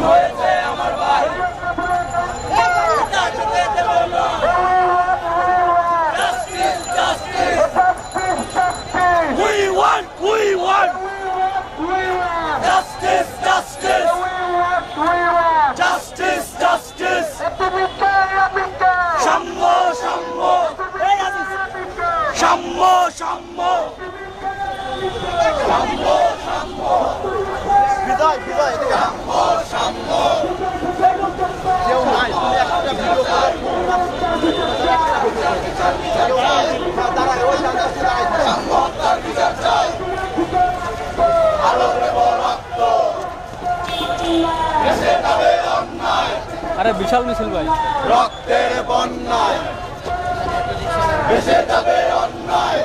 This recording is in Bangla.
We সাম্য সাম্য বিদায় বিদায় এদিকে কেউ নাই তুমি একটা ভিডিও করে। কেউ নাই দাঁড়ায় ওই আরে বিশাল মিছিল ভাই। রক্তের বন্যায়। one night.